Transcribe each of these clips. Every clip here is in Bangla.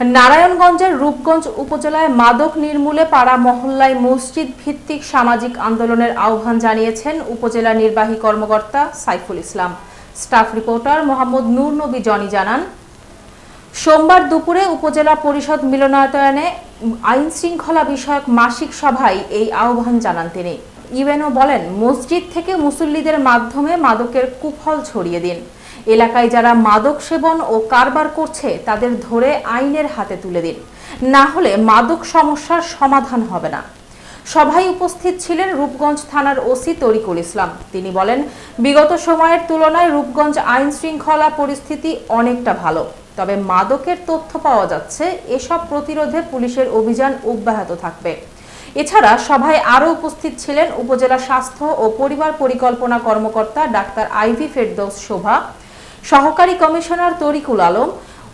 নারায়ণগঞ্জের রূপগঞ্জ উপজেলায় মাদক নির্মূলে পাড়া মহল্লায় মসজিদ ভিত্তিক সামাজিক আন্দোলনের আহ্বান জানিয়েছেন উপজেলা নির্বাহী কর্মকর্তা Saiful Islam. Staff reporter Mohammad Nur Nabi Johnny জানান, সোমবার দুপুরে উপজেলা পরিষদ মিলনায়তনে আইন শৃঙ্খলা বিষয়ক মাসিক সভায় এই আহ্বান জানান তিনি। ইউএনও বলেন, মসজিদ থেকে মুসল্লিদের মাধ্যমে মাদকের কুফল ছড়িয়ে দিন। এলাকায় যারা মাদক সেবন ও কারবার করছে, তাদের ধরে আইনের হাতে তুলে দিন। না হলে মাদক সমস্যার সমাধান হবে না। সভায় উপস্থিত ছিলেন রূপগঞ্জ থানার ওসি তরিকুল ইসলাম। তিনি বলেন, বিগত সময়ের তুলনায় রূপগঞ্জ আইন শৃঙ্খলা পরিস্থিতি অনেকটা ভালো। তবে মাদকের তথ্য পাওয়া যাচ্ছে, এসব প্রতিরোধে পুলিশের অভিযান অব্যাহত থাকবে। এছাড়া সভায় আরও উপস্থিত ছিলেন উপজেলা স্বাস্থ্য ও পরিবার পরিকল্পনা কর্মকর্তা ডাক্তার আইভি ফেরদৌস শোভা সহকারী কমিশনার তরিকুল আলম,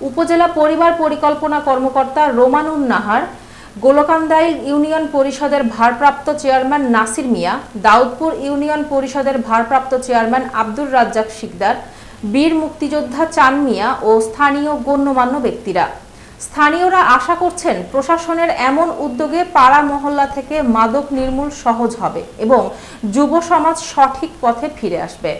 উপজেলা পরিবার পরিকল্পনা কর্মকর্তা রোমানুন নাহার, গোলকান্দাইল ইউনিয়ন পরিষদের ভারপ্রাপ্ত চেয়ারম্যান নাসির মিয়া, দাউদপুর ইউনিয়ন পরিষদের ভারপ্রাপ্ত চেয়ারম্যান আব্দুর রাজ্জাক শিকদার, বীর মুক্তিযোদ্ধা চান মিয়া ও স্থানীয় গণ্যমান্য ব্যক্তিরা। স্থানীয়রা আশা করছেন প্রশাসনের এমন উদ্যোগে পাড়া মহল্লা থেকে মাদক নির্মূল সহজ হবে এবং যুব সমাজ সঠিক পথে ফিরে আসবে।